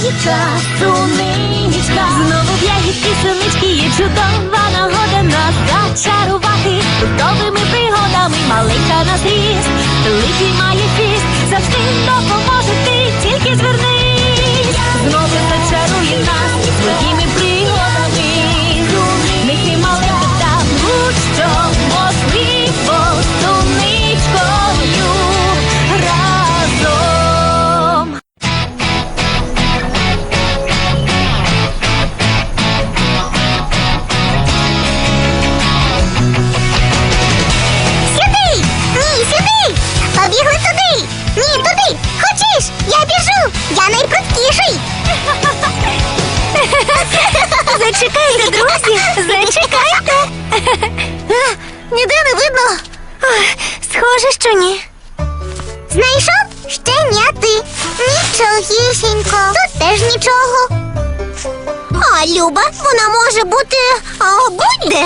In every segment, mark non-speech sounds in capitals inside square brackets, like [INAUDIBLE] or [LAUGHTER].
ягідка, суничка. Знову в ягідки, є чудова нагода нас зачарувати Чудовими пригодами. Маленька на зріст, великий має фіст, завжди допоможе ти, тільки звернись. Знову зачарує нас своїми [LAUGHS] Ніде не видно. Схоже, що ні. Знайшов? Ще ні, ти. Нічогісінько. Тут теж нічого. А, Люба, вона може бути а, будь-де.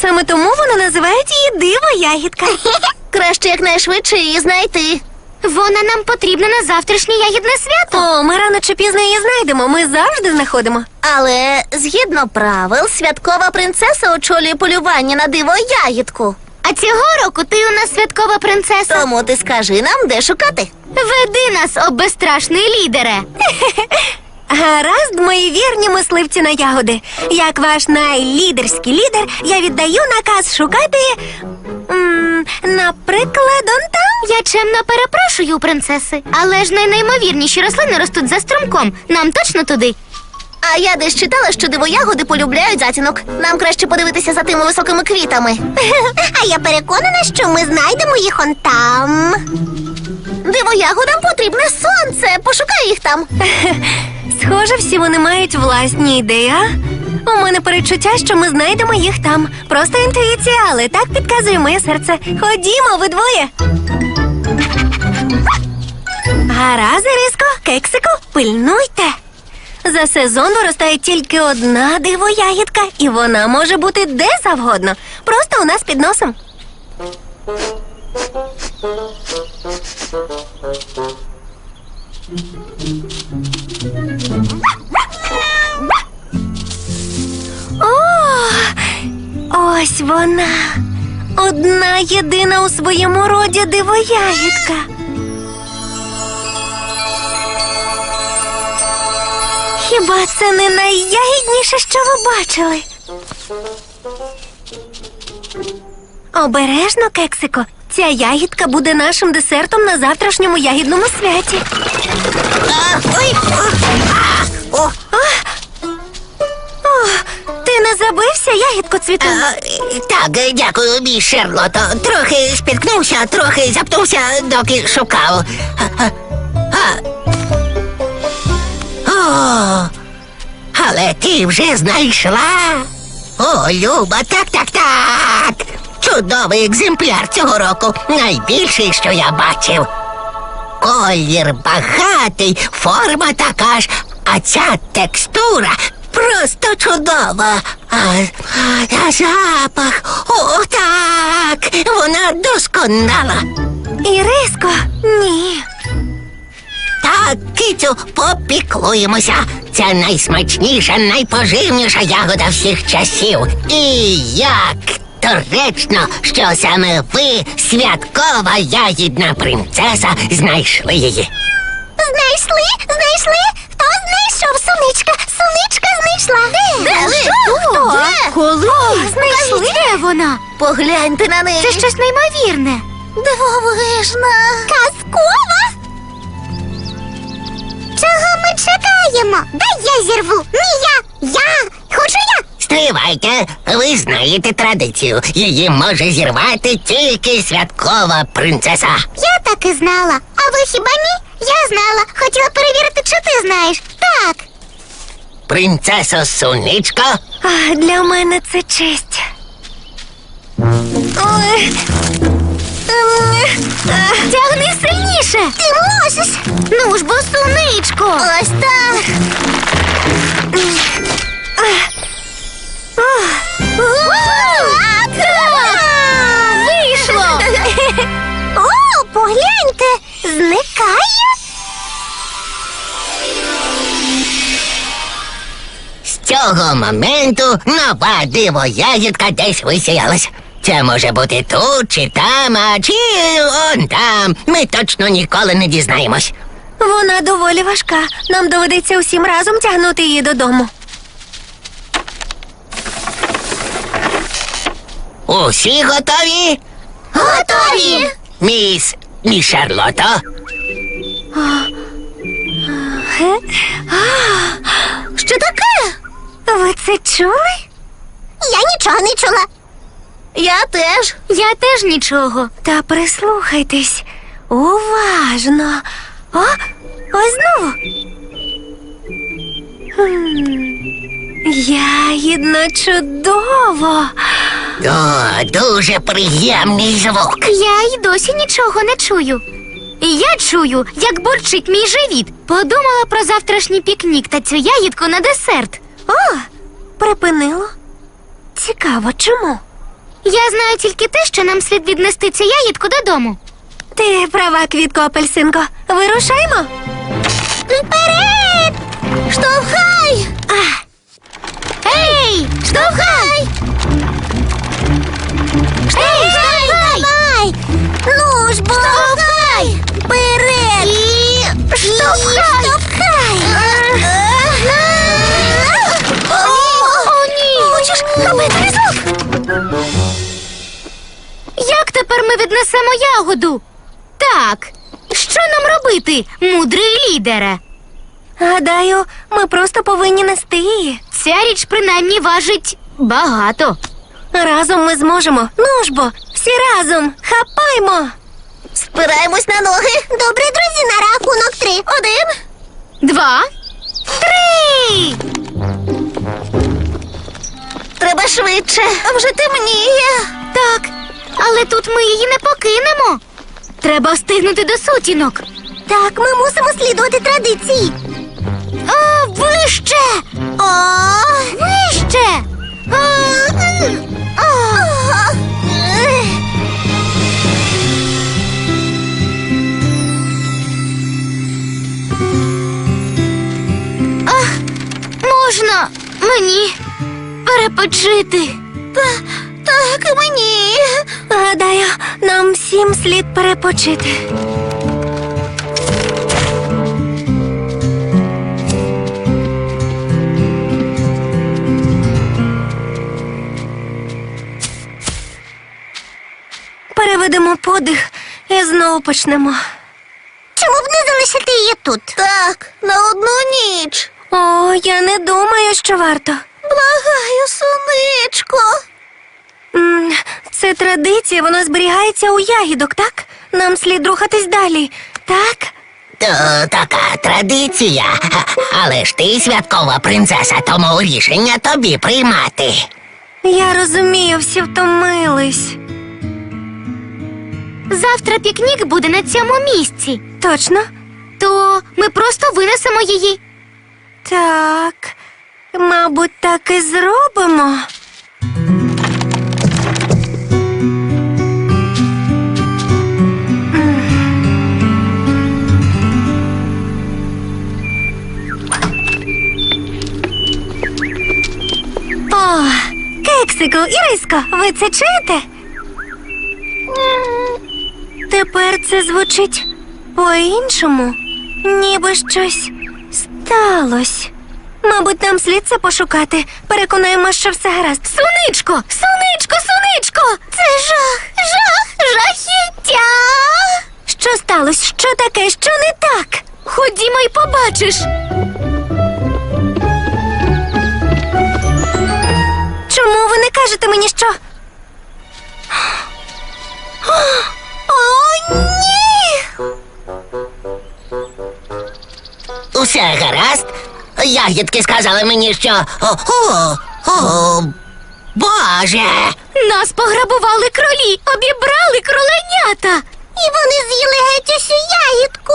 Саме тому вона називають її диво ягідка. [LAUGHS] Краще якнайшвидше її знайти. Вона нам потрібна на завтрашнє ягідне свято. О, ми рано чи пізно її знайдемо. Ми завжди знаходимо. Але згідно правил, святкова принцеса очолює полювання на диво ягідку. А цього року ти у нас святкова принцеса. Тому ти скажи нам, де шукати. Веди нас, о безстрашний лідере. [LAUGHS] Гаразд, мої вірні мисливці на ягоди. Як ваш найлідерський лідер, я віддаю наказ шукати. М, наприклад, он там. Я чемно перепрошую, принцеси, але ж найнеймовірніші рослини ростуть за струмком. Нам точно туди. А я десь читала, що дивоягоди полюбляють затінок. Нам краще подивитися за тими високими квітами. [LAUGHS] А я переконана, що ми знайдемо їх он там. Дивоягодам потрібне сонце. Пошукай їх там. [LAUGHS] Схоже, всі вони мають власні ідеї. а? У мене перечуття, що ми знайдемо їх там. Просто інтуїція, але так підказує моє серце. Ходімо, ви двоє. Гаразд, Риско, кексику, пильнуйте. За сезон виростає тільки одна дивоягідка, і вона може бути де завгодно. Просто у нас під носом. О, ось вона. Одна єдина у своєму роді дивоягідка. Хіба це не найягідніше, що ви бачили? Обережно, кексико. Ця ягідка буде нашим десертом на завтрашньому ягідному святі. Ой, о, О, ти не забився, ягідко цвіту? Так, дякую, мій Шерлото. Трохи спіткнувся, трохи запнувся, доки шукав. О, але ти вже знайшла. О, Люба, так, так, так. Чудовий екземпляр цього року. Найбільший, що я бачив. Колір багатий, форма така ж, а ця текстура просто чудова. А, а запах, о, так, вона досконала. Іриско, ні. Так, кицю, попіклуємося. Це найсмачніша, найпоживніша ягода всіх часів. І як доречно, що саме ви, святкова ягідна принцеса, знайшли її. Знайшли? Знайшли? Знайшла. Де? Де? Хто? Де? Коли? Знайшли? Де вона? Погляньте на неї. Це щось неймовірне. Дивовижна. Казкова? Чого ми чекаємо? Дай я зірву. Ні, я. Я. Хочу я. Стривайте, ви знаєте традицію. Її може зірвати тільки святкова принцеса. Я так і знала. А ви хіба ні? Я знала. Хотіла перевірити, чи ти знаєш. Так. Принцесо Сонечка? А, для мене це честь. Ой. Тягни сильніше. Ти можеш. Ну ж бо сонечко. Ось так. Цього моменту нова дивоягідка десь висіялась. Це може бути тут, чи там, а чи он там. Ми точно ніколи не дізнаємось. Вона доволі важка. Нам доведеться усім разом тягнути її додому. Усі готові? Готові! Міс, міс Шарлото. Що таке? Ви це чули? Я нічого не чула. Я теж. Я теж нічого. Та прислухайтесь уважно. О, ось знову. Ягідно чудово. О, дуже приємний звук. Я й досі нічого не чую. І я чую, як бурчить мій живіт. Подумала про завтрашній пікнік та цю ягідку на десерт. О, припинило. Цікаво, чому? Я знаю тільки те, що нам слід віднести цю ягідку додому. Ти права, квітко апельсинко. Вирушаймо. Вперед! Штовхай! Ей! Штовхай! Ей, штовхай! Ну ж бо! Штовхай! Вперед! І... Штовхай! Ми віднесемо ягоду? Так, що нам робити, мудрий лідере? Гадаю, ми просто повинні нести її. Ця річ принаймні важить багато. Разом ми зможемо. Ну ж бо, всі разом. Хапаймо. Спираємось на ноги. Добре, друзі, на рахунок три. Один. Два, три. Треба швидше. А Вже темніє. Так, але тут ми її не покинемо. Треба встигнути до сутінок. Так, ми мусимо слідувати традиції. О, вище! О! Вище! Можна мені перепочити. Всім слід перепочити. Переведемо подих і знову почнемо. Чому б не залишити її тут? Так, на одну ніч. О, я не думаю, що варто. Благаю, сонечко. М, Це традиція, вона зберігається у ягідок, так? Нам слід рухатись далі, так? То така традиція. Але ж ти святкова принцеса, тому рішення тобі приймати. Я розумію, всі втомились. Завтра пікнік буде на цьому місці. Точно? То ми просто винесемо її. Так. Мабуть, так і зробимо. Іриско, ви це чуєте? Тепер це звучить по-іншому, ніби щось сталося. Мабуть, нам слід це пошукати. Переконаємо, що все гаразд. Сонечко, сонечко, сонечко! Це жах, жах, жахіття. Що сталося? Що таке? Що не так? Ходімо й побачиш. Чому ви не кажете мені, що? О, ні. Усе гаразд. Ягідки сказали мені, що. О, о, о, Боже! Нас пограбували кролі, обібрали кроленята. І вони з'їли геть усю ягідку.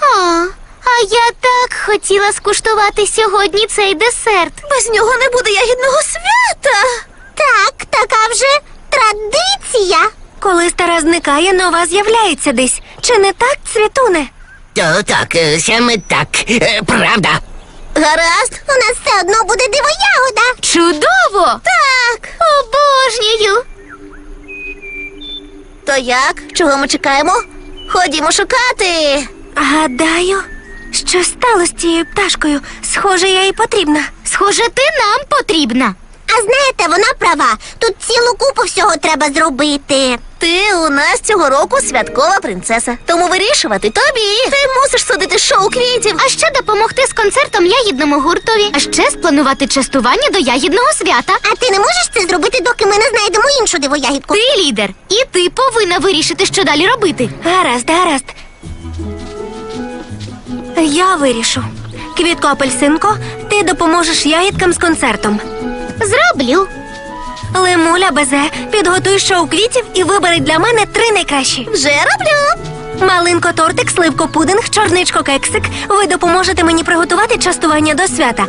А, а я так хотіла скуштувати сьогодні цей десерт. Без нього не буде ягідного свята. Так, така вже традиція. Коли стара зникає, нова з'являється десь. Чи не так, цвітуне? То так, е, саме так. Е, Правда. Гаразд, у нас все одно буде дивоягода. Чудово! Так. Обожнюю! То як? Чого ми чекаємо? Ходімо шукати. Гадаю, що стало з цією пташкою. Схоже, я їй потрібна. Схоже, ти нам потрібна. А знаєте, вона права. Тут цілу купу всього треба зробити. Ти у нас цього року святкова принцеса. Тому вирішувати тобі. Ти мусиш судити шоу квітів. А ще допомогти з концертом ягідному гуртові, а ще спланувати частування до ягідного свята. А ти не можеш це зробити, доки ми не знайдемо іншу дивоягідку. Ти лідер, і ти повинна вирішити, що далі робити. Гаразд, гаразд. Я вирішу. Квітко апельсинко, ти допоможеш ягідкам з концертом. Зроблю. Лемуля безе, підготуй шоу квітів і вибери для мене три найкращі. Вже роблю. Малинко тортик, сливко пудинг, чорничко кексик. Ви допоможете мені приготувати частування до свята.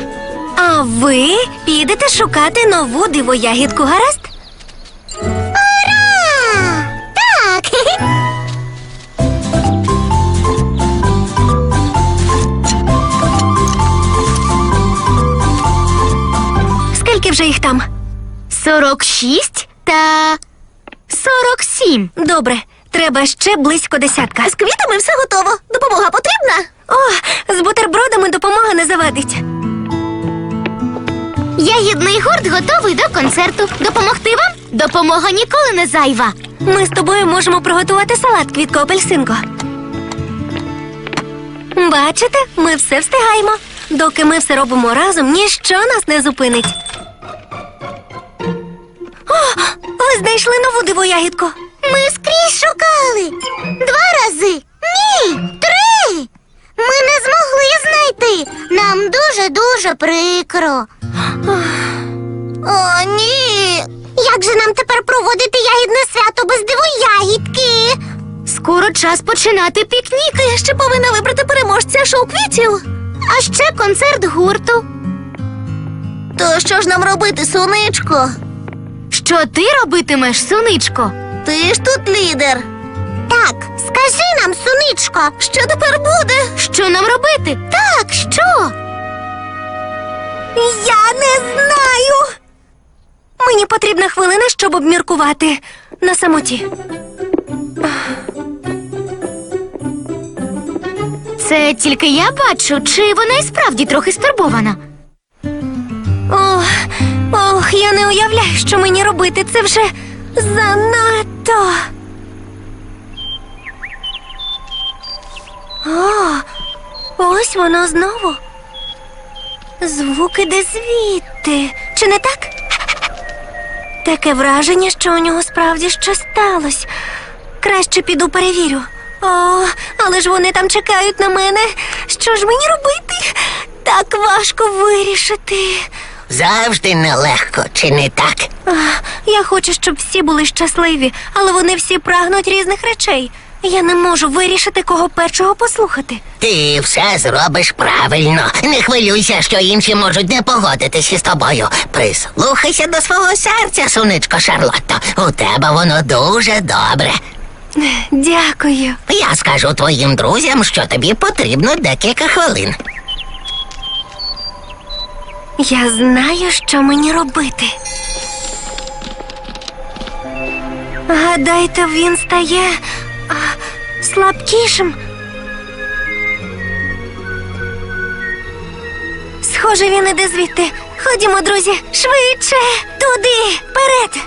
А ви підете шукати нову дивоягідку, гаразд? Ура! Так. [LAUGHS] Скільки вже їх там? 46 та 47. Добре, треба ще близько десятка. З квітами все готово. Допомога потрібна? О, з бутербродами допомога не завадить. Ягідний гурт готовий до концерту. Допомогти вам? Допомога ніколи не зайва. Ми з тобою можемо приготувати салат квітко апельсинко. Бачите, ми все встигаємо. Доки ми все робимо разом, ніщо нас не зупинить. О, ви знайшли нову дивоягідку. Ми скрізь шукали. Два рази. Ні, три. Ми не змогли знайти. Нам дуже-дуже прикро. О, ні. Як же нам тепер проводити ягідне свято без дивоягідки? Скоро час починати пікнік. Ти ще повинна вибрати переможця шоу квітів. А ще концерт гурту. То що ж нам робити, сонечко? Що ти робитимеш, соничко? Ти ж тут лідер. Так, скажи нам, сонечко, що тепер буде? Що нам робити? Так, що? Я не знаю. Мені потрібна хвилина, щоб обміркувати на самоті. Це тільки я бачу, чи вона і справді трохи стурбована. Ох, ох, я не уявляю, що мені робити. Це вже занадто. О, ось воно знову. Звук іде звідти. Чи не так? Таке враження, що у нього справді щось сталося. Краще піду перевірю. О, але ж вони там чекають на мене. Що ж мені робити? Так важко вирішити. Завжди нелегко, чи не так? Ах, Я хочу, щоб всі були щасливі, але вони всі прагнуть різних речей. Я не можу вирішити, кого першого послухати. Ти все зробиш правильно. Не хвилюйся, що інші можуть не погодитися з тобою. Прислухайся до свого серця, сонечко Шарлотто. У тебе воно дуже добре. Дякую. Я скажу твоїм друзям, що тобі потрібно декілька хвилин. Я знаю, що мені робити. Гадайте, він стає а, слабкішим. Схоже, він іде звідти. Ходімо, друзі, швидше, туди, вперед.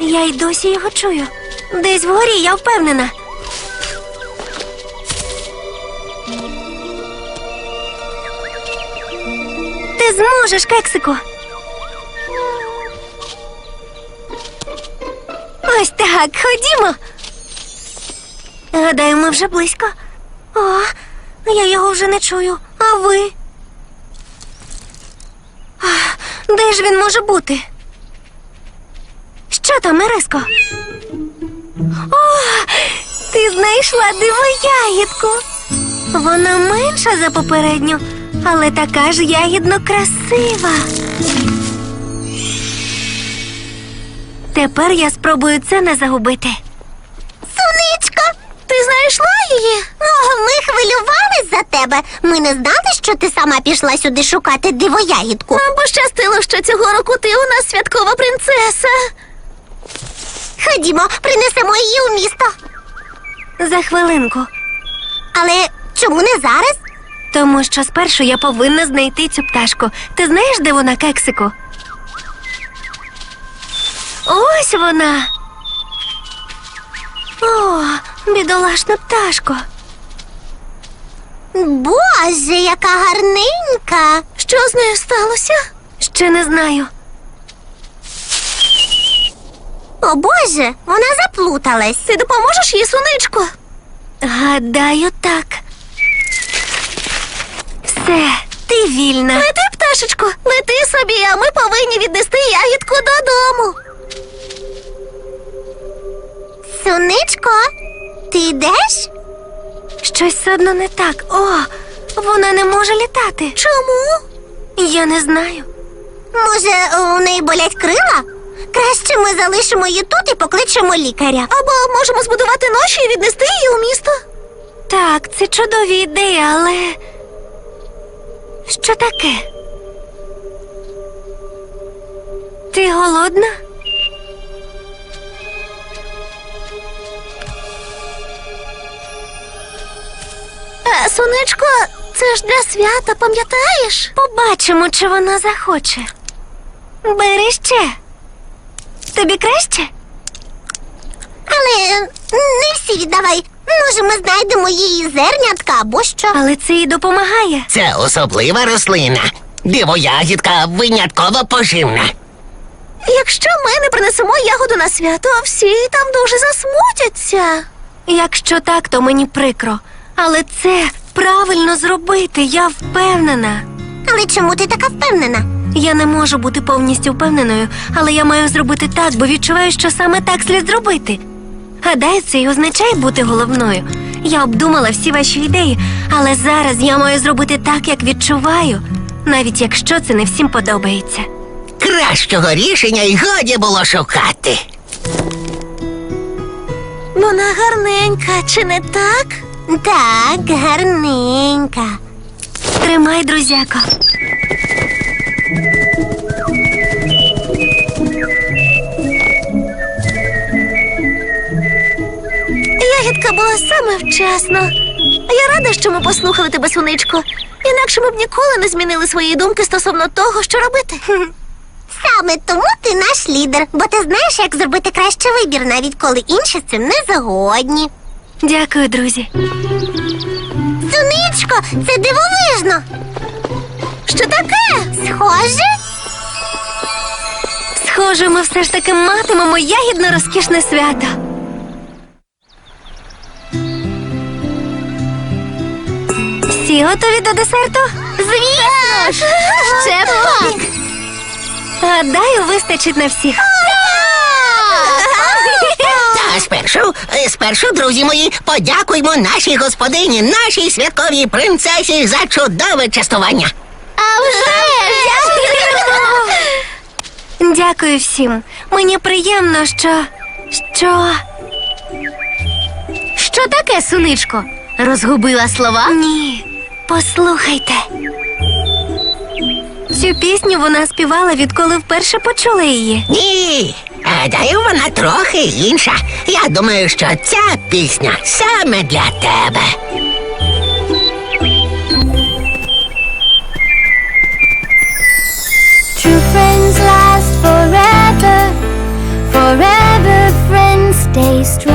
Я й досі його чую. Десь вгорі, я впевнена. Зможеш, кексику. Ось так, ходімо. Гадаю, ми вже близько. О, я його вже не чую. А ви? А, де ж він може бути? Що там, Мереско? О, ти знайшла дивоягідку. Вона менша за попередню, але така ж ягідно красива. Тепер я спробую це не загубити. Сонечко, ти знайшла її? О, ми тебе. Ми не знали, що ти сама пішла сюди шукати дивоягідку. Нам пощастило, що цього року ти у нас святкова принцеса. Ходімо, принесемо її у місто. За хвилинку. Але чому не зараз? Тому що спершу я повинна знайти цю пташку. Ти знаєш, де вона, кексику? Ось вона. О, бідолашна пташко. Боже, яка гарненька. Що з нею сталося? Ще не знаю. О Боже, вона заплуталась. Ти допоможеш їй, сонечко? Гадаю, так. Все, ти вільна. Лети, пташечко, лети собі, а ми повинні віднести ягідку додому. Сонечко, ти йдеш? Щось все одно не так. О, вона не може літати. Чому? Я не знаю. Може, у неї болять крила? Краще ми залишимо її тут і покличемо лікаря. Або можемо збудувати ноші і віднести її у місто. Так, це чудові ідеї, але. Що таке? Ти голодна? Е, сонечко, це ж для свята, пам'ятаєш? Побачимо, чи вона захоче. Бери ще. Тобі краще? Але не всі віддавай. Може, ми знайдемо її зернятка або що. Але це їй допомагає. Це особлива рослина. Дивоягідка винятково поживна. Якщо ми не принесемо ягоду на свято, всі там дуже засмутяться. Якщо так, то мені прикро. Але це правильно зробити, я впевнена. Але чому ти така впевнена? Я не можу бути повністю впевненою, але я маю зробити так, бо відчуваю, що саме так слід зробити. Гадаю, це й означає бути головною. Я обдумала всі ваші ідеї, але зараз я маю зробити так, як відчуваю, навіть якщо це не всім подобається. Кращого рішення й годі було шукати. Вона гарненька, чи не так? Так, гарненька. Тримай, друзяко. Ягідка була саме вчасно. Я рада, що ми послухали тебе, сонечко. Інакше ми б ніколи не змінили свої думки стосовно того, що робити. Саме тому ти наш лідер, бо ти знаєш, як зробити кращий вибір, навіть коли інші з цим не згодні. Дякую, друзі. Сонечко, це дивовижно. Що таке? Схоже? Схоже, ми все ж таки матимемо ягідно розкішне свято. Всі готові до десерту? Звісно ж! Ще пак! Гадаю, вистачить на всіх. Та спершу, спершу, друзі мої, подякуймо нашій господині, нашій святковій принцесі за чудове частування. А вже ж! Дякую всім. Мені приємно, що. що. Що таке, суничко? Розгубила слова? Ні. Послухайте. Цю пісню вона співала, відколи вперше почула її. Ні, гадаю, вона трохи інша. Я думаю, що ця пісня саме для тебе. True friends last forever, forever friends stay strong.